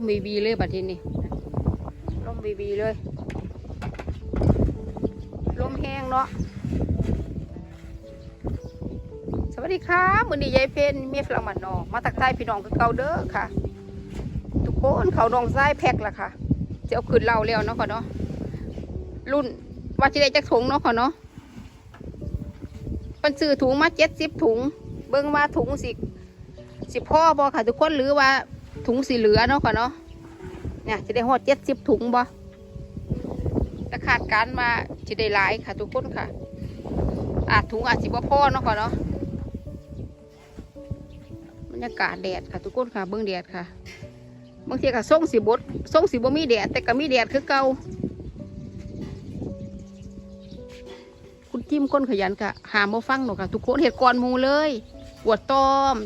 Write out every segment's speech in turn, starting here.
มบีบีเลยบัดทีนี้ลมบีบีเลยลมแห้งเนาะสวัสดีครับมือนี้ยายเพนเมียฝรั่งมันนอกมาตักใต้พี่น้องคือเก่าเด้อค่ะ ทุกคนเขาดองไส้แพ็คละค่ะจะเอาขึ้นเราแล้วเนาะค่ะเนาะรุ่นว่าจะได้จักถุงเนาะค่ะเนาะป็นซื้อถุงมาเจ็ดสิบถุง เบิ่งว่าถุงสิสิพ่อบอค่ะ ทุกคนหรือว่า ถุงสีเหลือเนาะค่ะเนาะเนี่ยจะได้หอดเจ็ดสิบถุงบ่แต่ขาดการมาจะได้หลายค่ะทุกคนค่ะ อาจถุงอาจสิบ่พ่อเนาะค่ะเนาะบรรยากาศแดดค่ะทุกคนค่ะ เบิ่งแดดค่ะบางทีก็ส่งสีบดส่งสีบ่มีแดดแต่ก็มีแดดคือเก่าคุณจิ้มก้นขยันค่ะหามบ่ฟังหนูค่ะ ทุกคนเห็ดก่อนมูเลยปวดตอม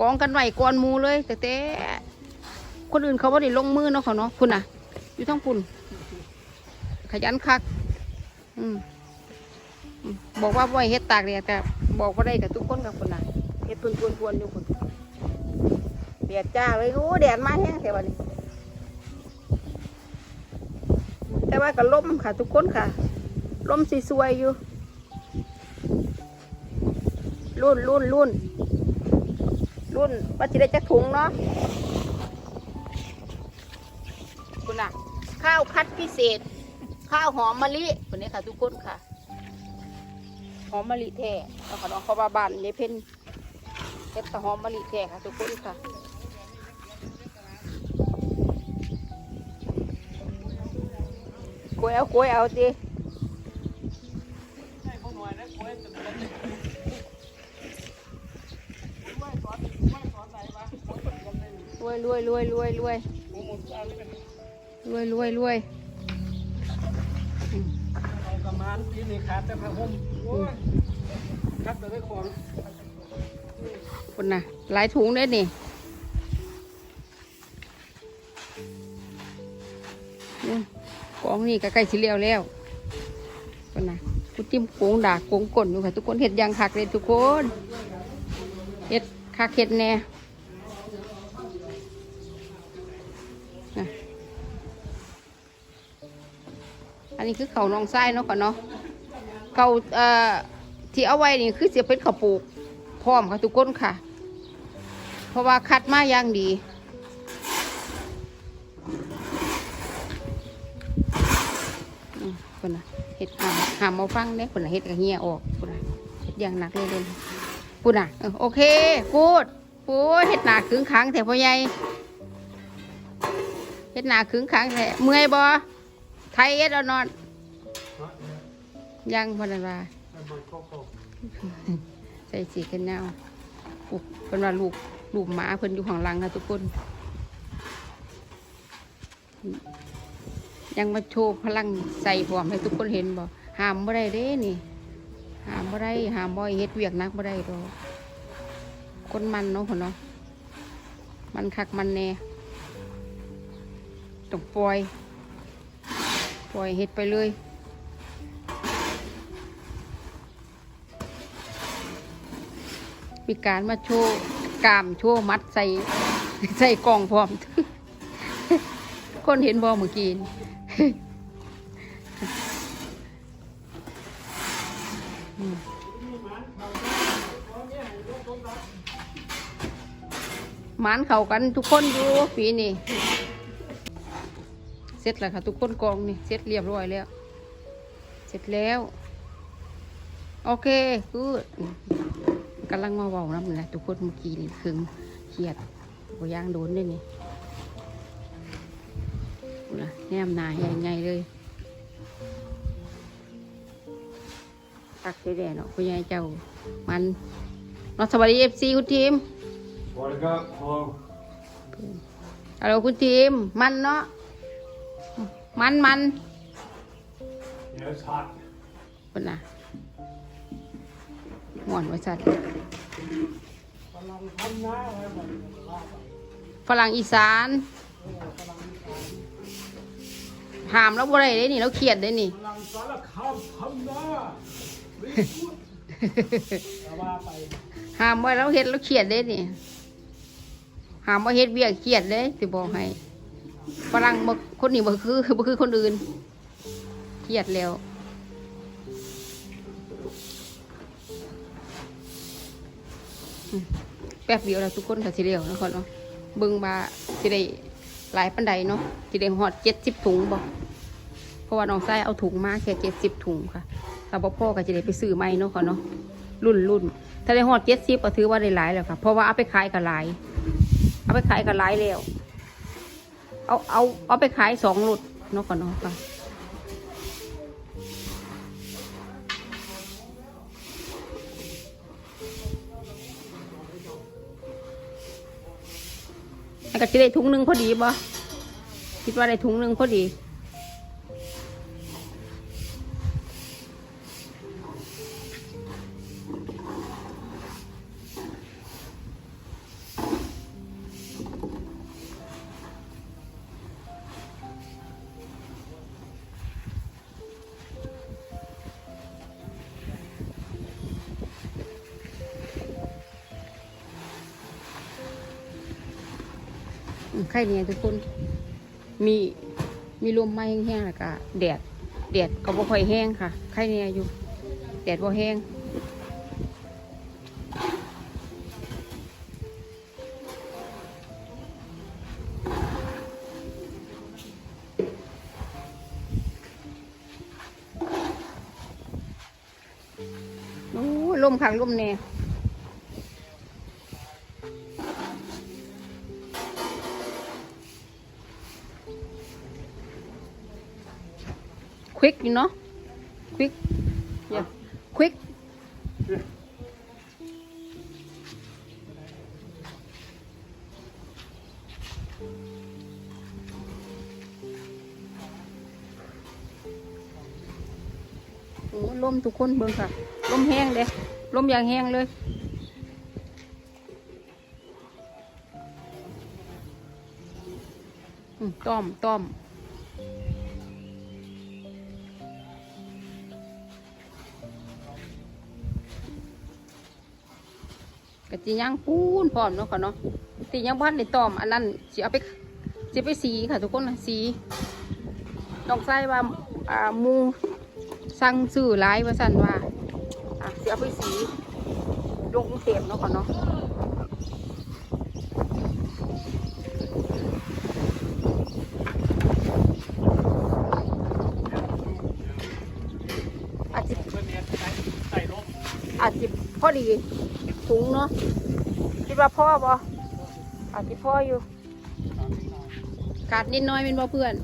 กองกันไหวก่อนมูเลย แต่แต่คนอื่นเขาบ่ได้ลงมือเนาะเขาเนาะคุณน่ะ อยู่ท้องคุณขยันคัก อืมบอกว่าบ่ให้เฮ็ดตากแดดแต่บอกว่าได้กับทุกคนกับคุณน่ะเฮ็ดเพิ่นพวนอยู่คุณแดดจ้าเลยโอ้แดดมาแห้งแต่วันนี้ แต่ว่าก็ล่มค่ะ ทุกคนค่ะล่มสีสวยอยู่รุ่นรุ่นรุ่น รุ่นว่าจะได้จักถุงเนาะคุณน่ะ ข้าวคัดพิเศษ ข้าวหอมมะลิคนนี้ค่ะ ทุกคนค่ะ หอมมะลิแท้แล้วก็น้องเขาบาบานยายเพ่นเฮ็ดต่หอมมะลิแท้ค่ะ ทุกคนค่ะกล้วยเอากล้วยเอาสิ รวยรวยรวยรวยรวยรวยรวยรวยเอากระมานปีนี้ขาดแต่ผ้าห่มโอ้ยครับแต่ได้ของคนน่ะ หลายถุงเลยนี่นู่นกองนี่ก็ใกล้สิเลี้ยวแล้วคนน่ะกูจิ้มโกงด่าโกงก่นอยู่ค่ะ ทุกคนเห็ดยางคักเลยทุกคนเห็ดคักเห็ดแน่น่ะอั นี้คือเขาวนองไส้เนาะก่อนเนาะเขาเอ่อที่เอาไว้นี่คือเสียเป็นข้าวปลูกพร้อมค่ะทุกคนค่ะ เพราะว่าคัดมาอย่างดีคนนะเห็ดหามหามาฟังเนี่ยคนนะเห็ดกระเฮียออกคนนะเห็ดอย่างหนักเลยเลยพูดน่ะโอเคพูดพูดเห็ดหนาขึงขังแต่พ่อใหญ่เห็ดหนาขึงขังแต่เมื่อยบ่ไทยเอ็ดเอานอน ยังพนันว่าใส่สีกันแนวปลูกเป็นว่าลูกลูกหมาเพิ่นอยู่ข้างหลังค่ะทุกคน ยังมาโชว์พลังใส่พร้อมให้ทุกคนเห็นบ่ห้ามบ่ได้เด้นี่ห้ามบ่ได้ห้ามบ่ให้เฮ็ดเวียกหนักบ่ได้ดอกคนมันเนาะพ่นเนาะมันคักมันแน่ต้องปล่อย ปล่อยเฮ็ดไปเลย มีการมาโชว์กามโชว์มัดใส่ใส่กล่องพร้อม คนเห็นบอเมื่อกี้นี่อืมหมานเข้ากันทุกคนอยู่ปีนี้เสร็จแล้วค่ะ ทุกคนกองนี่ เสร็จเรียบร้อยแล้ว เสร็จแล้ว โอเคกูด กำลังมาเว้าน้ำนะทุกคนเมื่อกี้นี่คือเครียดบ่ย่างโดนได้นี่พูดนะแนมหนาใหญ่ๆเลยตักเสียแดดเนาะคุณยายเจ้า มันเนาะสวัสดีเอฟซีคุณทีม What I got? Hello. ฮัลโหลคุณทีม มันเนาะ มันมัน Yeah, it's hot. คนน่ะ หวนว่จัดฝรั่งอีสานหามแล้วบะไรได้นี่แล้วเขียดได้นี่หามไว้แล้วเฮ็ดแล้วเขียดได้นี่หามไว่าเฮ็ดเบี้ยเขียดได้สิบอกให้ฝรั่งคนนี้บ่คือบ่คือคนอื่นเขียดแล้ว แป๊บเดียวแล้วทุกคนก็สิเร็วนะคนเนาะเบิ่งว่าสิได้หลายปันใดเนาะสิได้ฮอด70ถุงบ่เพราะว่าน้องชายเอาถุงมาแค่70ถุงค่ะถ้าบ่พอก็จะได้ไปซื้อใหม่เนาะค่ะเนาะรุ่นรุ่นถ้าได้ฮอด70ก็ถือว่าได้หลายแล้วค่ะ เพราะว่าเอาไปขายก็หลาย เอาไปขายก็หลายแล้ว เอาเอาเอาไปขายสองหลุดเนาะก่อนเนาะค่ะ ก็จะได้ถุงหนึ่งพอดีบ่คิดว่าได้ถุงหนึ่งพอดี ไข่เนี่ยทุกคน มีมีลมไม้แห้งๆแล้วก็แดดแดดก็บ่ค่อยแห้งค่ะ ไข่เนี่ยอยู่ แดดบ่แห้งโอ้ลมขังลมแน่ quick you know quick yeah quick โอ้ลมทุกคนเบิ่งค่ะ ลมแห้งเด้ลมอย่างแห้งเลยอืมต้อมต้อม กะจิย่างปูนพร้อมเนาะค่ะเนาะตีย่างบ้านในตอม อันนั้นสิเอาไปสิไปสีค่ะ ทุกคนสีน้องไส้ว่าอ่ามูสั่งซื้อหลายว่าสั่นว่าอะสิเอาไปสีลงกรุงเนาะค่ะเนาะอาจจะเพื่อนเนี่ยใส่ใส่ลมอาจจะพอดี ถุงเนาะคิดว่าพ่อบ่อาจจะพ่ออยู่กาดนิดน้อยเป็นบ่เพื่อน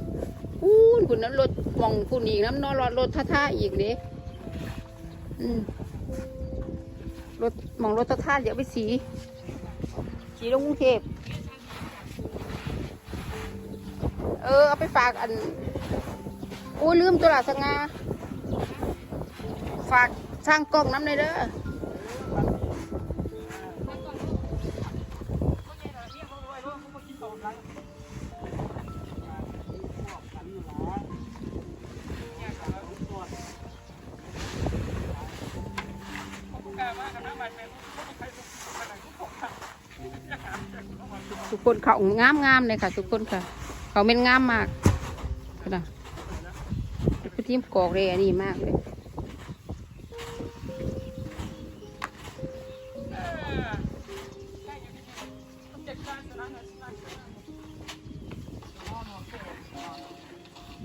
พูนคุณนั้นรถมองคุณอีกน้ำนอนรถรถท่าๆอีกเด้อืมรถมองรถท่าๆเดี๋ยวไปสี สีลงกรุงเทพเออเอาไปฝากอันอู้ลืมตัวละสงาฝากสร้างกล้องน้ำเลยเด้อ คนเขางามงามๆเลยค่ะ ทุกคนค่ะ เขาเป็นงามมากค่ะนะคือทีกอกเลยอันนี้มากเลย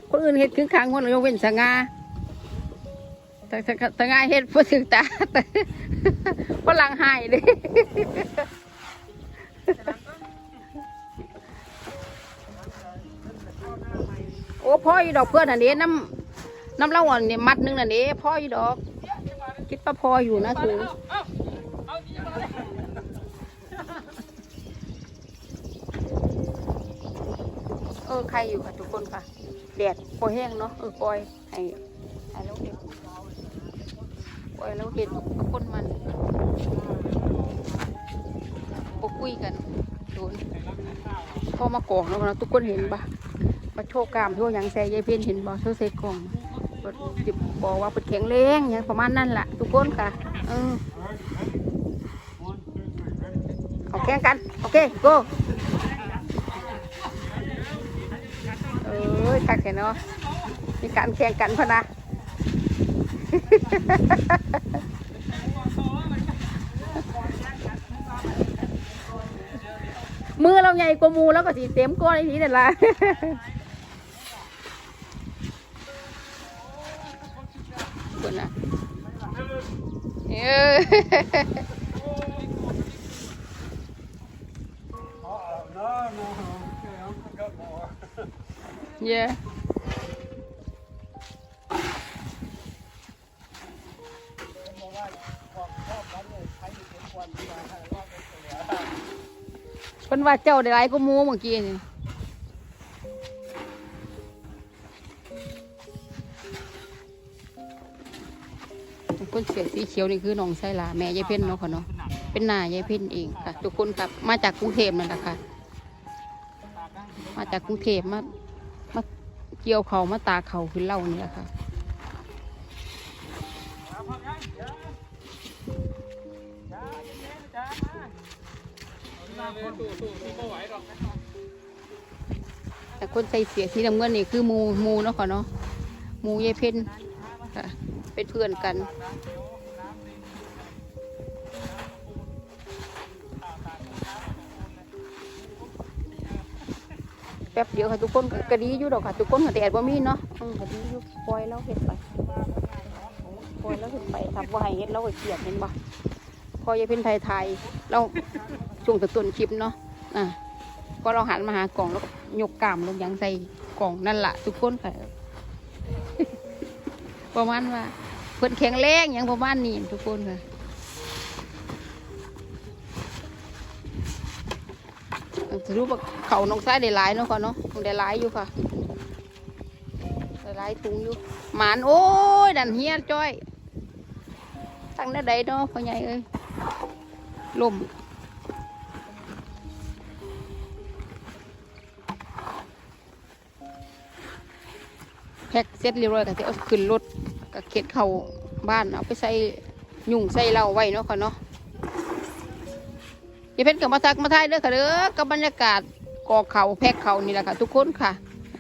คนอื่นเห็ดคือข้างคนยกเว้นสง่าแต่แต่สง่าเห็ดพอถึงตาแต่ฝรั่งหายเลย อ้พ่ออีดอกเพื่อนอันนี้น้ำน้ำเล่าอ่อนเนี่ยมัดหนึงอันนี้พ่ออีดอก คิดว่าพออยู่นะสูงเออใครอยู่ค่ะทุกคนค่ะแดดพอแห้งเนาะเออปล่อยให้ให้เราเห็นปล่อยเราเห็นกับคนมันปคุยกันโดนพ่อมากอกแล้วนะทุกคนเห็นปะ ประโชกกามทั่วอย่างแซ่ยายเพียนเห็นบอกเท่าใส่กลงจิบบอกว่าเปิดแข็งเล้งอย่างประมาณนั่นแหละทุกคนค่ะ เออเอาแข่งกัน โอเคโกเอ้ยคักเห็นเนาะมีการแข่งกันพนะมือเราใหญ่กว่ามูแล้วก็สีเต็มก้อนไอ้นี้นั่นละ yeah. Phân vào chậu để lấy có mua một kia này. ขียวนี่คือน้องไซลาแม่ยายเพ่นเนาะค่ะเนาะเป็นนายายเพ่นเองค่ะ ทุกคนครับมาจากกรุงเทพนั่นแหละค่ะ มาจากกรุงเทพมามาเกี่ยวเขามาตาเขาคือเล่านี่แหละค่ะแต่คนใส่เสียสีน้ำเงินนี่คือมูมูเนาะค่ะเนาะมูยายเพ่นค่ะเป็นเพื่อนกัน แป๊บเดียวค่ะทุกคนก็กระดีอยู่ดอกค่ะทุกคนค่ะแต่แอดบ่มีเนาะอืมกระดีอยู่ปล่อยแล้วเห็ดไปปล่อยแล้วเห็ดไปทับว่าให้เห็ดเราก็เกลียดเห็นบ่พอยายเพ่นไทยไทยๆเราช่วงแตะต้นคลิปเนาะอะก็เราหันมาหากล่องแล้วยกกล้ามลงยังใส่กล่องนั่นแหละทุกคนค่ะ ประมาณว่าเพิ่อนแข็งแรงหยังประมาณนี้ทุกคนค่ะ รู้ว่าเขาน้องซ้ายได้หลายเนาะค่ะเนาะได้หลายอยู่ค่ะได้หลายถุงอยู่หมานโอ้ยดันเฮียจ้อยตั้งได้ใดเนาะพ่อใหญ่เอ้ยลมแพ็กเสร็จเรียบร้อยก็จะเอาขึ้นรถก็เข็ดเข้าบ้านเอาไปใส่ยุ่งใส่เหล้าไว้เนาะค่ะเนาะ ยายเพชรกับมาทักมาทายเด้อค่ะเด้อกับบรรยากาศกอเขาแพกเขานี่แหละค่ะ ทุกคนค่ะ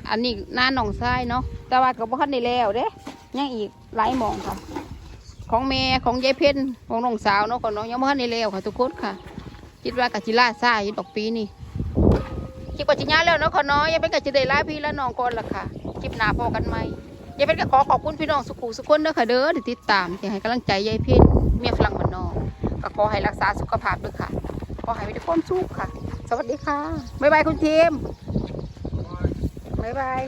อันนี้หน้าหนองทรายเนาะแต่ว่ากับบ้านได้แล้วเด้ยังอีกหลายหมองค่ะ ของแม่ของยายเพชรของน้องสาวเนาะของน้องยังบ้านได้แล้วค่ะ ทุกคนค่ะ คิดว่ากับจิล่าซ่ายดอกปีนี่คิดว่าจิญาแล้วเนาะขอน้อยยายเพชรกับจิได้ลาพี่และน้องก่อนละค่ะคลิปหน้าพอกันไหมยายเพชรก็ขอขอบคุณพี่น้องสุขุสุขคนเด้อค่ะเด้อที่ติดตามที่ให้กำลังใจยายเพชรเมียฝรั่งบ้านนอกก็ขอให้รักษาสุขภาพด้วยค่ะ อให้มีแต่ความสุขค่ะ สวัสดีค่ะ บ๊ายบายคุณทีมบ๊ายบาย